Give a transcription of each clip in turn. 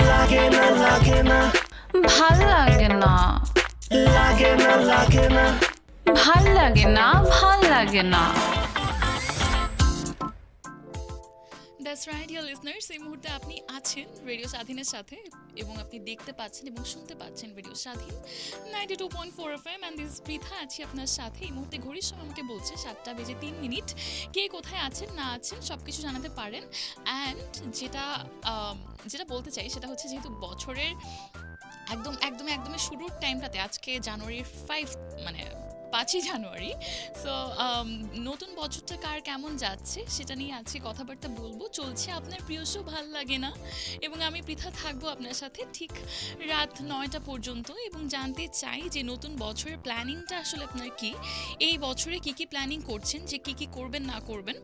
লাগে না লাগে না। ভালো লাগে না লাগে না লাগে না, ভালো লাগে না, ভালো লাগে না। দ্যাটস রাইট লিসনার্স এই মুহূর্তে আপনি আছেন রেডিও স্বাধীনের সাথে এবং আপনি দেখতে পাচ্ছেন এবং শুনতে পাচ্ছেন radio Swadhin ninety two point four F M and this Pritha আছি আপনার সাথে। এই মুহূর্তে ঘড়ির সময় আমাকে বলছে সাতটা বেজে তিন মিনিট। কে কোথায় আছেন, না আছেন সব কিছু জানাতে পারেন। অ্যান্ড যেটা যেটা বলতে চাই সেটা হচ্ছে যেহেতু বছরের একদম একদম একদমই শুরুর টাইমটাতে আজকে জানুয়ারির ফাইভ মানে পাঁচই জানুয়ারি। সো নতুন বছরটা কার কেমন যাচ্ছে সেটা নিয়ে আজকে কথাবার্তা বলব। চলছে আপনার প্রিয় শো, ভালো লাগে না? এবং আমি পৃথা থাকব আপনার সাথে ঠিক রাত নয়টা পর্যন্ত। এবং জানতে চাই যে নতুন বছরের প্ল্যানিংটা আসলে আপনার কি? এই বছরে কি কি প্ল্যানিং করছেন? যে কি কি করবেন, না করবেন?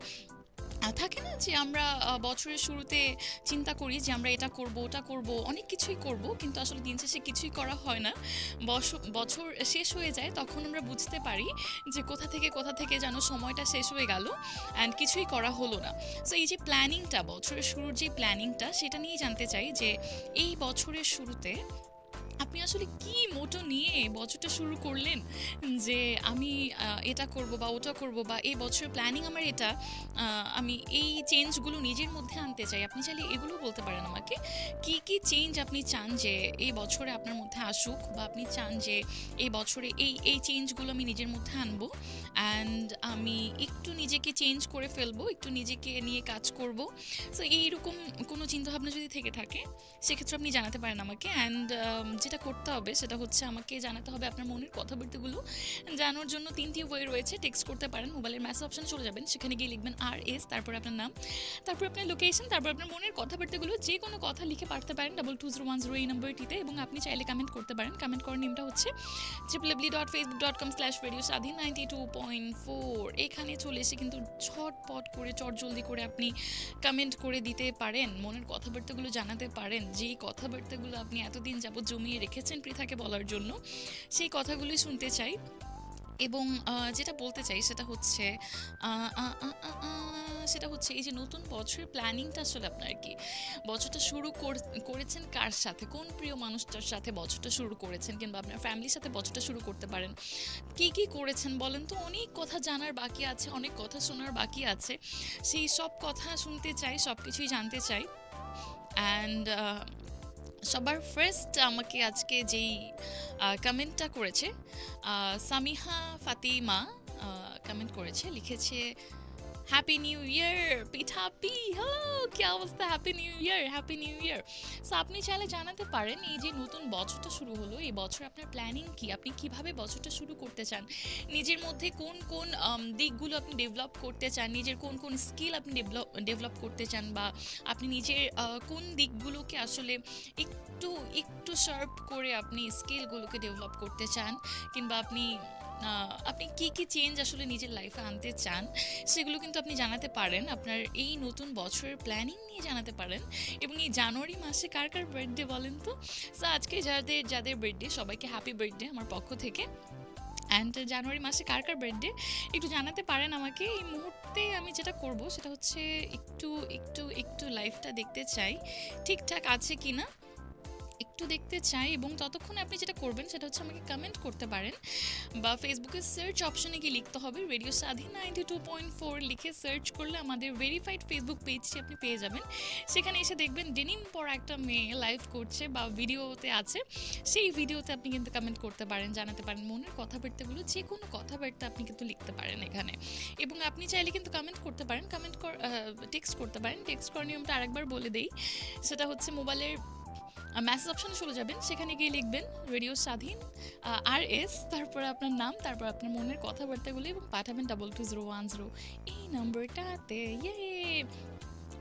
থাকে না যে আমরা বছরের শুরুতে চিন্তা করি যে আমরা এটা করব, ওটা করব, অনেক কিছুই করব, কিন্তু আসলে দিন শেষে কিছুই করা হয় না। বছ- বছর শেষ হয়ে যায়, তখন আমরা বুঝতে পারি যে কোথা থেকে কোথা থেকে যেন সময়টা শেষ হয়ে গেল অ্যান্ড কিছুই করা হলো না। সো এই যে প্ল্যানিংটা বছরের শুরুর যে প্ল্যানিংটা সেটা নিয়ে জানতে চাই যে এই বছরের শুরুতে আপনি আসলে কি মোটো নিয়ে বছরটা শুরু করলেন? যে আমি এটা করব বা ওটা করব বা এই বছরের প্ল্যানিং আমার এটা আমি এই চেঞ্জগুলো নিজের মধ্যে আনতে চাই। আপনি চাইলে এগুলো বলতে পারেন আমাকে। কি কি চেঞ্জ আপনি চান যে এই বছরে আপনার মধ্যে আসুক বা আপনি চান যে এই বছরে এই এই চেঞ্জগুলো আমি নিজের মধ্যে আনব অ্যান্ড আমি একটু নিজেকে চেঞ্জ করে ফেলব, একটু নিজেকে নিয়ে কাজ করব। সো এইরকম কোনো চিন্তাভাবনা যদি থেকে থাকে, সেক্ষেত্রে আপনি জানাতে পারেন আমাকে অ্যান্ড যেটা করতে হবে সেটা হচ্ছে আমাকে জানাতে হবে আপনার মনের কথাবার্তাগুলো। জানার জন্য তিনটি ওয়ে রয়েছে টেক্সট করতে পারেন মোবাইলের মেসেজ অপশানে চলে যাবেন, সেখানে গিয়ে লিখবেন আর এস তারপর আপনার নাম, তারপর আপনার লোকেশন তারপর আপনার মনের কথাবার্তাগুলো, যে কোনো কথা লিখে পাঠাতে পারেন double two zero one zero এই নাম্বারটিতে এবং আপনি চাইলে কমেন্ট করতে পারেন। কমেন্ট করার নেমটা হচ্ছে triple dot Facebook dot com slash radio Swadhin ninety two point four এখানে চলে এসে কিন্তু ছটপট করে চট জলদি করে আপনি কমেন্ট করে দিতে পারেন, মনের কথাবার্তাগুলো জানাতে পারেন, যেই কথাবার্তাগুলো আপনি এতদিন যাবত জমিয়ে রেখেছেন পৃথাকে বলার জন্য, সেই কথাগুলি শুনতে চাই। এবং যেটা বলতে চাই সেটা হচ্ছে সেটা হচ্ছে এই যে নতুন বছরের প্ল্যানিংটা আসলে আপনার কি? বছরটা শুরু কর- করেছেন কার সাথে? কোন প্রিয় মানুষটার সাথে বছরটা শুরু করেছেন? কিংবা আপনার ফ্যামিলির সাথে বছরটা শুরু করতে পারেন। কি কি করেছেন বলেন তো? অনেক কথা জানার বাকি আছে, অনেক কথা শোনার বাকি আছে। সেই সব কথা শুনতে চাই সব কিছুই জানতে চাই। অ্যান্ড সবার ফার্স্ট আমাকে আজকে যেই কমেন্টটা করেছে সামিহা ফাতিমা কমেন্ট করেছে লিখেছে হ্যাপি নিউ ইয়ার পিঠা পি, হ্যালো, কি অবস্থা? Happy new year happy new year so আপনি চাইলে জানাতে পারেন এই যে নতুন বছরটা শুরু হলো, এই বছর আপনার প্ল্যানিং কি? আপনি কীভাবে বছরটা শুরু করতে চান? নিজের মধ্যে কোন কোন দিকগুলো আপনি ডেভেলপ করতে চান? নিজের কোন কোন স্কিল আপনি ডেভেলপ ডেভেলপ করতে চান? বা আপনি নিজের কোন দিকগুলোকে আসলে একটু একটু শার্প করে আপনি স্কিলগুলোকে ডেভেলপ করতে চান? কিংবা আপনি আপনি কি কি চেঞ্জ আসলে নিজের লাইফে আনতে চান সেগুলো কিন্তু আপনি জানাতে পারেন। আপনার এই নতুন বছরের প্ল্যানিং নিয়ে জানাতে পারেন এবং এই জানুয়ারি মাসে কার কার বার্থডে বলেন তো? সো আজকে যাদের যাদের বার্থডে সবাইকে হ্যাপি বার্থডে আমার পক্ষ থেকে। অ্যান্ড জানুয়ারি মাসে কার কার বার্থডে একটু জানাতে পারেন আমাকে। এই মুহূর্তে আমি যেটা করব সেটা হচ্ছে একটু একটু একটু লাইফটা দেখতে চাই। ঠিকঠাক আছে কি না একটু দেখতে চাই এবং ততক্ষণে আপনি যেটা করবেন সেটা হচ্ছে আমাকে কমেন্ট করতে পারেন। বা ফেসবুকের সার্চ অপশনে গিয়ে লিখতে হবে radio Swadhin ninety two point four লিখে সার্চ করলে আমাদের ভেরিফাইড ফেসবুক পেজটি আপনি পেয়ে যাবেন। সেখানে এসে দেখবেন ডেনিম পর একটা মেয়ে লাইভ করছে বা ভিডিওতে আছে। সেই ভিডিওতে আপনি কিন্তু কমেন্ট করতে পারেন, জানাতে পারেন, মনের কথাবার্তাগুলো যে কোনো কথাবার্তা আপনি কিন্তু লিখতে পারেন এখানে। এবং আপনি চাইলে কিন্তু কমেন্ট করতে পারেন কমেন্ট টেক্সট করতে পারেন। টেক্সট করার নিয়মটা আরেকবার বলে দেই। সেটা হচ্ছে মোবাইলের মেসেজ অপশনে চলে যাবেন। সেখানে গিয়ে লিখবেন রেডিও স্বাধীন আর এস তারপর আপনার নাম, তারপর আপনার মনের কথাবার্তাগুলি এবং পাঠাবেন double two zero one zero এই নম্বরটাতে ইয়ে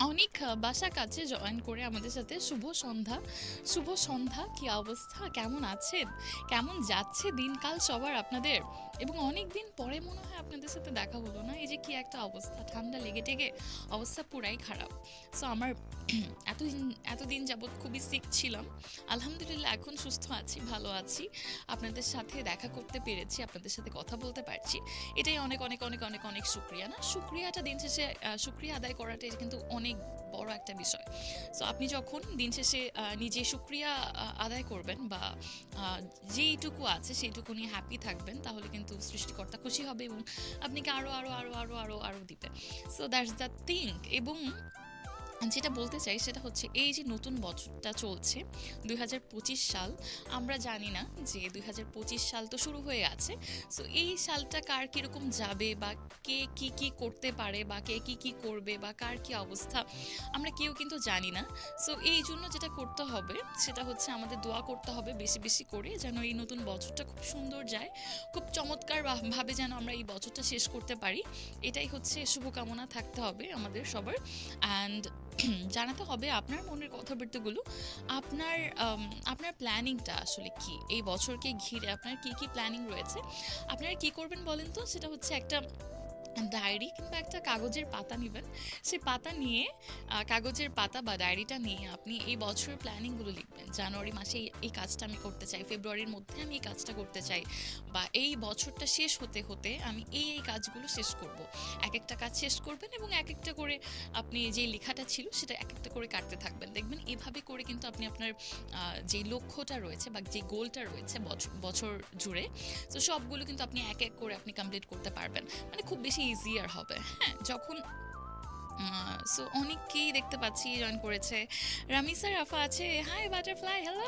অনেক বাসা কাছে জয়েন করে আমাদের সাথে শুভ সন্ধ্যা। শুভ সন্ধ্যা, কি অবস্থা? কেমন আছেন? কেমন যাচ্ছে দিনকাল সবার আপনাদের? এবং অনেক দিন পরে মনে হয় আপনাদের সাথে দেখা হলো না। এই যে কি একটা অবস্থা, ঠান্ডা লেগে টেগে অবস্থা পুরাই খারাপ। সো আমার এতদিন এতদিন যাবৎ খুবই সিক ছিলাম। আলহামদুলিল্লাহ, এখন সুস্থ আছি, ভালো আছি। আপনাদের সাথে দেখা করতে পেরেছি, আপনাদের সাথে কথা বলতে পারছি। এটাই অনেক অনেক অনেক অনেক অনেক শুক্রিয়া না? শুক্রিয়াটা দিন শেষে শুক্রিয়া আদায় করাটা এটা কিন্তু অনেক বড় একটা বিষয়। সো আপনি যখন দিন শেষে নিজে সুক্রিয়া আদায় করবেন বা যেইটুকু আছে সেইটুকু নিয়ে হ্যাপি থাকবেন, তাহলে কিন্তু সৃষ্টিকর্তা খুশি হবে এবং আপনাকে আরও আরও আরও আরও আরও আরও দিবে সো দ্যাটস দ্য থিঙ্ক এবং যেটা বলতে চাই সেটা হচ্ছে এই যে নতুন বছরটা চলছে, দুই হাজার পঁচিশ সাল, আমরা জানি না যে দুই হাজার পঁচিশ সাল তো শুরু হয়ে আছে। সো এই সালটা কার কীরকম যাবে বা কে কি কি করতে পারে বা কে কি কি করবে বা কার কি অবস্থা, আমরা কেউ কিন্তু জানি না। সো এই জন্য যেটা করতে হবে সেটা হচ্ছে আমাদের দোয়া করতে হবে বেশি বেশি করে যেন এই নতুন বছরটা খুব সুন্দর যায়, খুব চমৎকার ভাবে যেন আমরা এই বছরটা শেষ করতে পারি। এটাই হচ্ছে শুভকামনা থাকতে হবে আমাদের সবার। অ্যান্ড জানাতে হবে আপনার মনের কথাবার্তাগুলো। আপনার আপনার প্ল্যানিংটা আসলে কি? এই বছরকে ঘিরে আপনার কি কি প্ল্যানিং রয়েছে? আপনারা কি করবেন বলেন তো? সেটা হচ্ছে একটা ডায়েরি কিংবা একটা কাগজের পাতা নেবেন। সেই পাতা নিয়ে কাগজের পাতা বা ডায়েরিটা নিয়ে আপনি এই বছরের প্ল্যানিংগুলো লিখবেন। জানুয়ারি মাসে এই- কাজটা আমি করতে চাই, ফেব্রুয়ারির মধ্যে আমি এই কাজটা করতে চাই বা এই বছরটা শেষ হতে হতে আমি এই এই কাজগুলো শেষ করব। এক একটা কাজ শেষ করবেন এবং এক একটা করে আপনি যে লেখাটা ছিল সেটা এক একটা করে কাটতে থাকবেন। দেখবেন এভাবে করে কিন্তু আপনি আপনার যে লক্ষ্যটা রয়েছে বা যে গোলটা রয়েছে বছর জুড়ে, তো সবগুলো কিন্তু আপনি এক এক করে আপনি কমপ্লিট করতে পারবেন। মানে খুব বেশি ইজিয়ার হবে। হ্যাঁ যখন সো অনেককেই দেখতে পাচ্ছি জয়েন করেছে। রামিসা রাফা আছে। হাই বাটারফ্লাই হ্যালো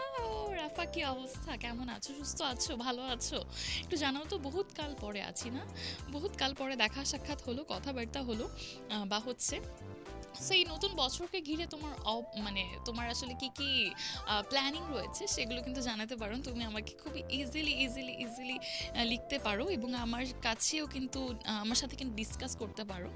রাফা কি অবস্থা? কেমন আছো? সুস্থ আছো? ভালো আছো? একটু জানাও তো, বহুত কাল পরে আছি না? বহুত কাল পরে দেখা সাক্ষাৎ হলো, কথাবার্তা হলো বা হচ্ছে। সেই নতুন বছরকে ঘিরে তোমার মানে তোমার আসলে কি কি প্ল্যানিং রয়েছে সেগুলো কিন্তু জানাতে পারো। তুমি আমাকে খুব ইজিলি ইজিলি ইজিলি লিখতে পারো এবং আমার কাছেও কিন্তু আমার সাথে কিন্তু ডিসকাস করতে পারো।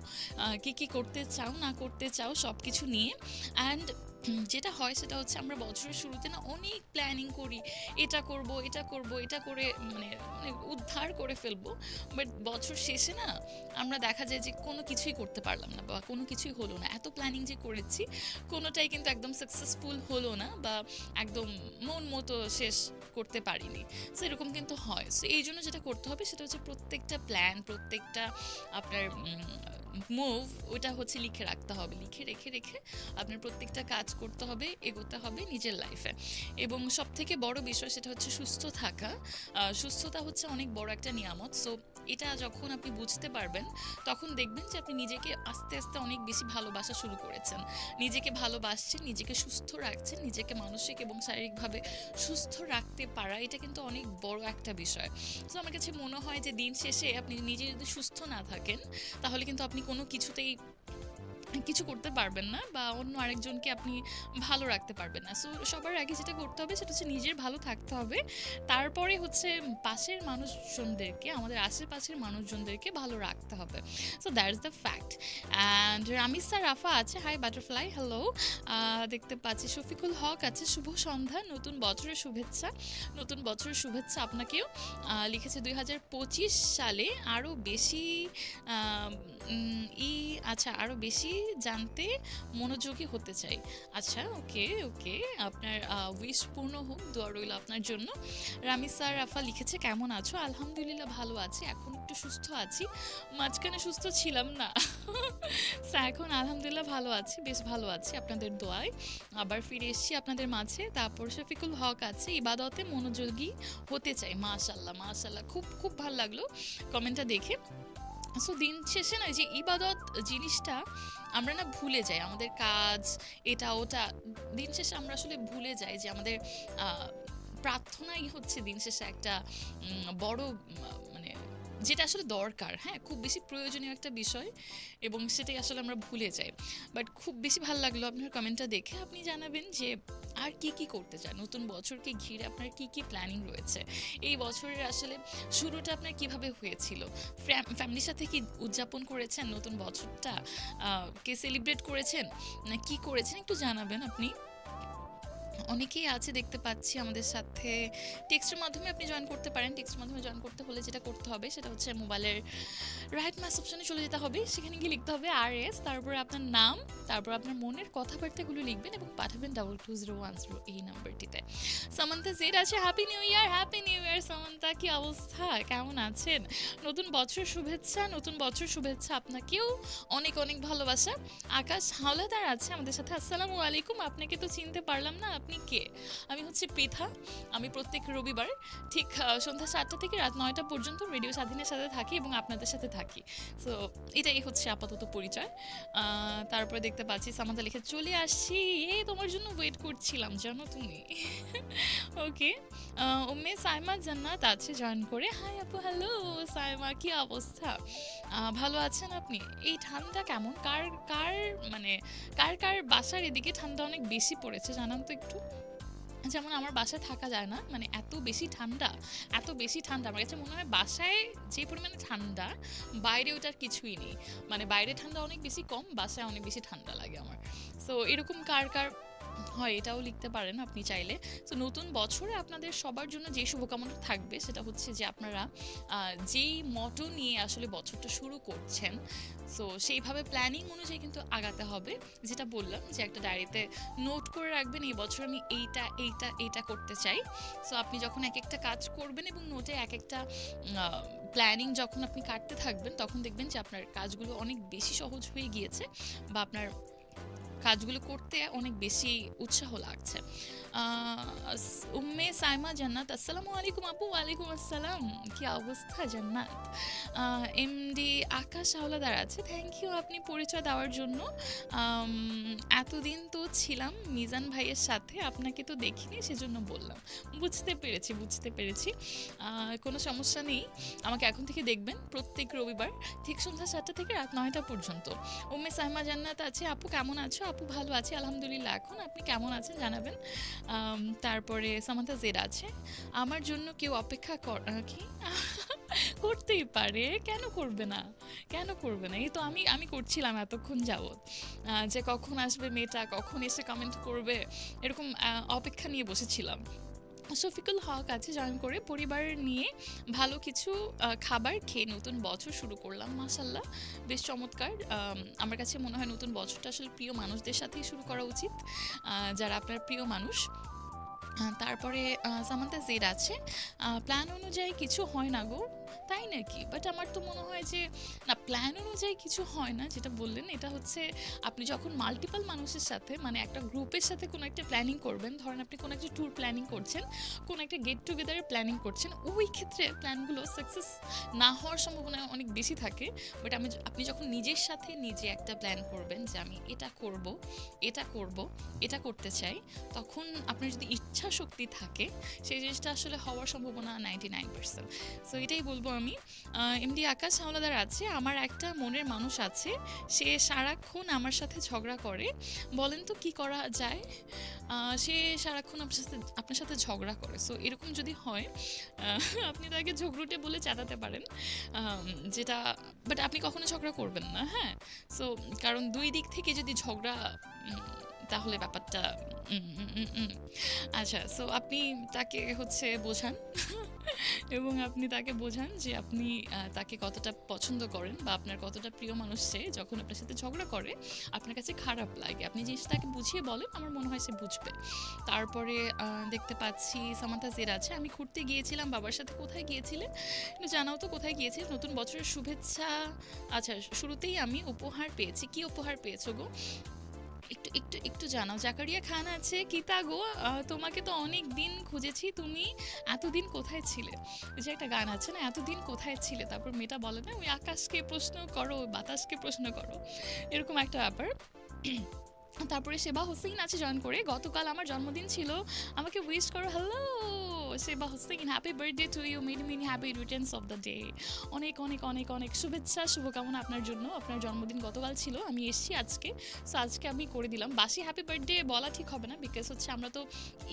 কি কি করতে চাও, না করতে চাও সব কিছু নিয়ে। অ্যান্ড যেটা হয় সেটা হচ্ছে আমরা বছরের শুরুতে না অনেক প্ল্যানিং করি। এটা করব এটা করব, এটা করে মানে মানে উদ্ধার করে ফেলব। বাট বছর শেষে না আমরা দেখা যায় যে কোনো কিছুই করতে পারলাম না বা কোনো কিছুই হলো না। এত প্ল্যানিং যে করেছি, কোনোটাই কিন্তু একদম সাকসেসফুল হলো না বা একদম মন মতো শেষ করতে পারিনি। সো এরকম কিন্তু হয়। সো এই জন্য যেটা করতে হবে সেটা হচ্ছে প্রত্যেকটা প্ল্যান প্রত্যেকটা আপনার মুভ ওটা হচ্ছে লিখে রাখতে হবে। লিখে, রেখে রেখে আপনার প্রত্যেকটা কাজ করতে হবে, এগোতে হবে নিজের লাইফে এবং সব থেকে বড় বিষয় সেটা হচ্ছে সুস্থ থাকা। সুস্থতা হচ্ছে অনেক বড় একটা নিয়ামত। সো এটা যখন আপনি বুঝতে পারবেন, তখন দেখবেন যে আপনি নিজেকে আস্তে আস্তে অনেক বেশি ভালোবাসা শুরু করেছেন। নিজেকে ভালোবাসছেন, নিজেকে সুস্থ রাখছেন, নিজেকে মানসিক এবং শারীরিকভাবে সুস্থ রাখতে পারা, এটা কিন্তু অনেক বড় একটা বিষয়। তো আমার কাছে মনে হয় যে দিন শেষে আপনি নিজে যদি সুস্থ না থাকেন, তাহলে কিন্তু আপনি কোনো কিছুতেই কিছু করতে পারবেন না বা অন্য আরেকজনকে আপনি ভালো রাখতে পারবেন না। সো সবার আগে যেটা করতে হবে সেটা হচ্ছে নিজের ভালো থাকতে হবে। তারপরে হচ্ছে পাশের মানুষজনদেরকে, আমাদের আশেপাশের মানুষজনদেরকে ভালো রাখতে হবে। So that is the fact and Ramisa Rafa আছে। হাই বাটারফ্লাই হ্যালো দেখতে পাচ্ছি শফিকুল হক আছে। শুভ সন্ধ্যা। নতুন বছরের শুভেচ্ছা। নতুন বছরের শুভেচ্ছা আপনাকেও। লিখেছে দুই হাজার পঁচিশ সালে আরও বেশি ই আচ্ছা আরও বেশি জানতে মনোযোগী হতে চাই। আচ্ছা ওকে ওকে, আপনার উইশ পূর্ণ হোক, দোয়া রইল আপনার জন্য। রামি স্যার, রাফা লিখেছে, কেমন আছো? আলহামদুলিল্লাহ, ভালো আছি। এখন একটু সুস্থ আছি। মাঝখানে সুস্থ ছিলাম না। স্যার, এখন আলহামদুলিল্লাহ ভালো আছি, বেশ ভালো আছি আপনাদের দোয়ায়। আবার ফিরে এসেছি আপনাদের মাঝে। তারপর শফিকুল হক আছে, ইবাদতে মনোযোগী হতে চাই। মাশাল্লাহ মাশাল্লাহ খুব খুব ভালো লাগল। কমেন্টটা দেখে। সো দিন শেষে না যে ইবাদত জিনিসটা আমরা না ভুলে যাই। আমাদের কাজ, এটা, ওটা, দিন শেষে আমরা আসলে ভুলে যাই যে আমাদের প্রার্থনাই হচ্ছে দিন শেষে একটা বড় যেটা আসলে দরকার হ্যাঁ? খুব বেশি প্রয়োজনীয় একটা বিষয় এবং সেটাই আসলে আমরা ভুলে যাই। বাট খুব বেশি ভালো লাগল আপনার কমেন্টটা দেখে। আপনি জানাবেন যে আর কি কি করতে চান? নতুন বছরকে ঘিরে আপনার কি কি প্ল্যানিং রয়েছে? এই বছরের আসলে শুরুটা আপনার কীভাবে হয়েছিল? ফ্যামিলির সাথে কি উদযাপন করেছেন নতুন বছরটা? কে সেলিব্রেট করেছেন? না কি করেছেন? একটু জানাবেন আপনি। অনেকেই আছে, দেখতে পাচ্ছি আমাদের সাথে। টেক্সটের মাধ্যমে আপনি জয়েন করতে পারেন। টেক্সটের মাধ্যমে জয়েন করতে হলে যেটা করতে হবে সেটা হচ্ছে মোবাইলের রাইট মাস অপশনে চলে যেতে হবে। সেখানে গিয়ে লিখতে হবে আর এস তারপরে আপনার নাম, তারপর আপনার মনের কথাবার্তাগুলো লিখবেন এবং পাঠাবেন double two zero one zero এই নাম্বারটিতে সামান্তা জেড আছে happy new year happy new year Samantha কি অবস্থা? কেমন আছেন? নতুন বছর শুভেচ্ছা, নতুন বছর শুভেচ্ছা আপনাকেও। অনেক অনেক ভালোবাসা। আকাশ হাওলাদার আছে আমাদের সাথে। আসসালামু আলাইকুম। আপনাকে তো চিনতে পারলাম না। আপনি কে? আমি হচ্ছে পৃথা। আমি প্রত্যেক রবিবার ঠিক সন্ধ্যা সাতটা থেকে রাত নয়টা পর্যন্ত রেডিও স্বাধীনের সাথে থাকি এবং আপনাদের সাথে থাকি। সো এটাই হচ্ছে আপাতত পরিচয়। তারপরে দেখতে পাচ্ছি সামাদা লিখে, চলে আসছি। এই তোমার জন্য ওয়েট করছিলাম, জানো তুমি? ওকে উম্মে সাইমা জান্নাত আছে জয়েন করে। হাই আপু হ্যালো সাইমা, কি অবস্থা? ভালো আছেন আপনি? এই ঠান্ডা কেমন? কার কার মানে কার কার বাসার এদিকে ঠান্ডা অনেক বেশি পড়েছে, জানান তো একটু। যেমন আমার বাসায় থাকা যায় না মানে এত বেশি ঠান্ডা, এত বেশি ঠান্ডা, আমার কাছে মনে হয় বাসায় যে পরিমাণে ঠান্ডা, বাইরে ওটার কিছুই নেই। মানে বাইরে ঠান্ডা অনেক বেশি কম, বাসায় অনেক বেশি ঠান্ডা লাগে আমার। সো এরকম কার কার হয়, এটাও লিখতে পারেন আপনি চাইলে। তো নতুন বছরে আপনাদের সবার জন্য যে শুভকামনা থাকবে, সেটা হচ্ছে যে আপনারা যেই মটো নিয়ে আসলে বছরটা শুরু করছেন সো সেইভাবে প্ল্যানিং অনুযায়ী কিন্তু আগাতে হবে। যেটা বললাম যে একটা ডায়েরিতে নোট করে রাখবেন, এই বছর আমি এইটা এইটা এইটা করতে চাই। সো আপনি যখন এক একটা কাজ করবেন এবং নোটে এক একটা প্ল্যানিং যখন আপনি কাটতে থাকবেন, তখন দেখবেন যে আপনার কাজগুলো অনেক বেশি সহজ হয়ে গিয়েছে বা আপনার কাজগুলো করতে অনেক বেশি উৎসাহ লাগছে। উম্মে সাইমা জান্নাত আসসালামু আলাইকুম আপু ওয়ালাইকুম আসসালাম। কি অবস্থা জান্নাত? এমডি আকাশ হাওলাদার আছে থ্যাংক ইউ আপনি পরিচয় দেওয়ার জন্য। আম, এতদিন তো ছিলাম মিজান ভাইয়ের সাথে আপনাকে তো দেখিনি সেজন্য বললাম। বুঝতে পেরেছি বুঝতে পেরেছি। কোনো সমস্যা নেই আমাকে এখন থেকে দেখবেন প্রত্যেক রবিবার ঠিক সন্ধ্যা সাতটা থেকে রাত নয়টা পর্যন্ত। উম্মে সাইমা জান্নাত আছে আপু কেমন আছো? আপু ভালো আছে আলহামদুলিল্লাহ এখন আপনি কেমন আছেন জানাবেন। তারপরে সামান্তা জেড আছে। আমার জন্য কেউ অপেক্ষা কি? করতেই পারে, কেন করবে না? কেন করবে না? এই তো আমি আমি করছিলাম এতক্ষণ যাবৎ। যে কখন আসবে মেয়েটা, কখন এসে কমেন্ট করবে, এরকম অপেক্ষা নিয়ে বসেছিলাম। শফিকুল হক আছে জয়েন করে পরিবার নিয়ে ভালো কিছু খাবার খেয়ে নতুন বছর শুরু করলাম মাসাল্লাহ বেশ চমৎকার। আমার কাছে মনে হয় নতুন বছরটা আসলে প্রিয় মানুষদের সাথেই শুরু করা উচিত। যারা আপনার প্রিয় মানুষ তারপরে সামান্তা জেড আছে। প্ল্যান অনুযায়ী কিছু হয় না গো। তাই নাকি? বাট আমার তো মনে হয় যে, না প্ল্যান অনুযায়ী কিছু হয় না, যেটা বললেন, এটা হচ্ছে আপনি যখন মাল্টিপাল মানুষের সাথে মানে একটা গ্রুপের সাথে কোনো একটা প্ল্যানিং করবেন, ধরেন আপনি কোনো একটা ট্যুর প্ল্যানিং করছেন, কোনো একটা গেট টুগেদারের প্ল্যানিং করছেন, ওই ক্ষেত্রে প্ল্যানগুলো সাকসেস না হওয়ার সম্ভাবনা অনেক বেশি থাকে। বাট আমি আপনি যখন নিজের সাথে নিজে একটা প্ল্যান করবেন যে, আমি এটা করব এটা করব, এটা করতে চাই, তখন আপনার যদি ইচ্ছা শক্তি থাকে, সেই জিনিসটা আসলে হওয়ার সম্ভাবনা নাইনটি নাইন পার্সেন্ট সো এটাই বলব আমি এমডি আকাশ হাওলাদার আছে, আমার একটা মনের মানুষ আছে, সে সারাক্ষণ আমার সাথে ঝগড়া করে। বলেন তো কি করা যায়? সে সারাক্ষণ আপনার সাথে আপনার সাথে ঝগড়া করে। সো এরকম যদি হয় আপনি তাকে ঝগড়ুটে বলে চাটাতে পারেন যেটা বাট আপনি কখনো ঝগড়া করবেন না হ্যাঁ? সো কারণ দুই দিক থেকে যদি ঝগড়া তাহলে ব্যাপারটা। আচ্ছা সো আপনি তাকে হচ্ছে বোঝান, এবং আপনি তাকে বোঝান যে আপনি তাকে কতটা পছন্দ করেন বা আপনার কতটা প্রিয় মানুষ সে যখন আপনার সাথে ঝগড়া করে, আপনার কাছে খারাপ লাগে। আপনি জিনিসটা তাকে বুঝিয়ে বলেন, আমার মনে হয় সে বুঝবে। তারপরে দেখতে পাচ্ছি সামান্তা জের আছে। আমি ঘুরতে গিয়েছিলাম, বাবার সাথে কোথায় গিয়েছিলেন জানাও তো কোথায় গিয়েছিলে? নতুন বছরের শুভেচ্ছা। আচ্ছা শুরুতেই আমি উপহার পেয়েছি। কি উপহার পেয়েছ গো? একটু একটু একটু জানাও। জাকারিয়া খান আছে, কিতা গো? তোমাকে তো অনেক দিন খুঁজেছি, তুমি এতদিন কোথায় ছিলে? ওই যে একটা গান আছে না, এতদিন কোথায় ছিলে? তারপর মেয়েটা বলে, না, ওই আকাশকে প্রশ্ন করো বাতাসকে প্রশ্ন করো। এরকম একটা ব্যাপার। তারপরে সেবা হোসেন আছে জয়েন করে। গতকাল আমার জন্মদিন ছিল। আমাকে উইশ করো hello Seba Hossain happy birthday to you many many happy returns of the day অনেক অনেক অনেক অনেক শুভেচ্ছা, শুভকামনা আপনার জন্য। আপনার জন্মদিন গতকাল ছিল, আমি এসেছি আজকে। সো আজকে আমি করে দিলাম। বাসি হ্যাপি বার্থডে বলা ঠিক হবে না বিকজ হচ্ছে আমরা তো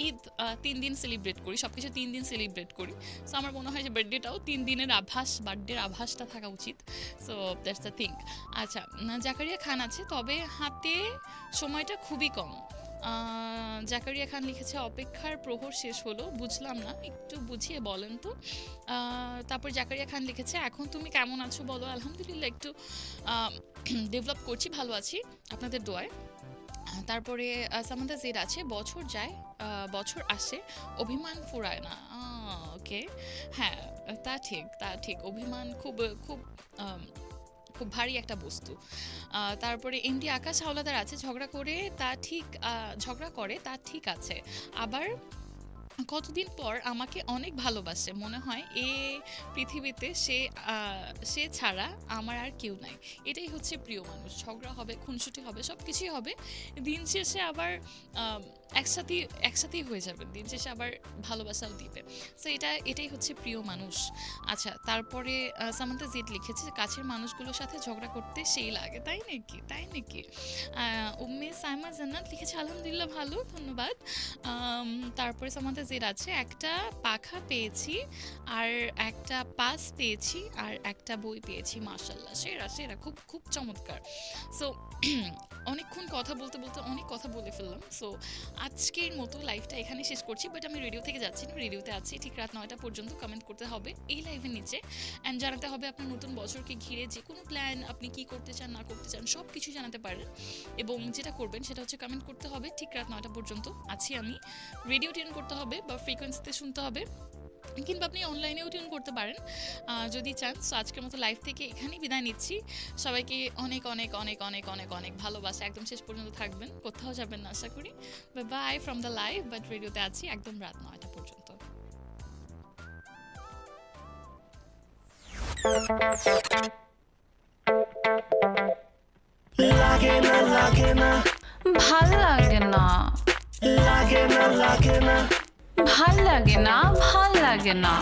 ঈদ তিন দিন সেলিব্রেট করি সব কিছু তিন দিন সেলিব্রেট করি। সো আমার মনে হয় যে বার্থডেটাও তিন দিনের আভাস বার্থডের আভাসটা থাকা উচিত। সো দ্যাটস দ্য থিঙ্ক আচ্ছা জাকারিয়া খান আছে, তবে হাতে সময়টা খুবই কম। জাকারিয়া খান লিখেছে, অপেক্ষার প্রহর শেষ হলো, বুঝলাম না, একটু বুঝিয়ে বলেন তো। তারপর জাকারিয়া খান লিখেছে, এখন তুমি কেমন আছো বলো? আলহামদুলিল্লাহ, একটু ডেভেলপ করছি, ভালো আছি, আপনাদের দোয়ায়। তারপরে সামান্তা জেড আছে, বছর যায় বছর আসে, অভিমান ফুরায় না। ওকে হ্যাঁ তা ঠিক তা ঠিক, অভিমান খুব খুব খুব ভারী একটা বস্তু। তারপরে এমডি আকাশ হাওলাদার আছে, ঝগড়া করে তা ঠিক ঝগড়া করে তা ঠিক আছে। আবার কতদিন পর আমাকে অনেক ভালোবাসে, মনে হয় এ পৃথিবীতে সে সে ছাড়া আমার আর কেউ নাই। এটাই হচ্ছে প্রিয় মানুষ, ঝগড়া হবে, খুনসুটি হবে সব কিছুই হবে। দিন শেষে আবার একসাথেই একসাথেই হয়ে যাবে, দিন শেষে আবার ভালোবাসাও দিবে। সো এটা, এটাই হচ্ছে প্রিয় মানুষ। আচ্ছা তারপরে সামান্তা জেড লিখেছে কাছের মানুষগুলোর সাথে ঝগড়া করতে সেই লাগে, তাই নাকি? তাই নাকি? উম্মে সাইমা জান্নাত লিখেছে, আলহামদুলিল্লাহ, ভালো, ধন্যবাদ। তারপরে সামান্তা জেড আছে, একটা পাখা পেয়েছি আর একটা পাস পেয়েছি আর একটা বই পেয়েছি মাশাল্লাহ সেরা সেরা খুব খুব চমৎকার। সো অনেকক্ষণ কথা বলতে বলতে অনেক কথা বলে ফেললাম। সো আজকের মতো লাইভটা এখানে শেষ করছি বাট আমি রেডিও থেকে যাচ্ছি না রেডিওতে আছি, ঠিক রাত নয়টা পর্যন্ত কমেন্ট করতে হবে এই লাইভের নিচে। অ্যান্ড জানাতে হবে আপনার নতুন বছরকে ঘিরে যে কোনো প্ল্যান আপনি কি করতে চান, না করতে চান সব কিছু জানাতে পারেন। এবং যেটা করবেন, সেটা হচ্ছে কমেন্ট করতে হবে, ঠিক রাত নয়টা পর্যন্ত আছি আমি। রেডিও টিউন করতে হবে বা ফ্রিকোয়েন্সিতে শুনতে হবে কিংবা আপনি অনলাইনেও টিউন করতে পারেন। যদি চান সো আজকের মতো লাইভ থেকে এখানেই বিদায় নিচ্ছি। সবাইকে অনেক অনেক অনেক অনেক অনেক অনেক ভালোবাসা। একদম শেষ পর্যন্ত থাকবেন কোথাও যাবেন না আশা করি। Bye from the live but রেডিওতে আছি একদম রাত নয়টা পর্যন্ত। লাগে না লাগে না। ভালো লাগে না। লাগে না লাগে না। ভালো লাগে না ভালো লাগে না।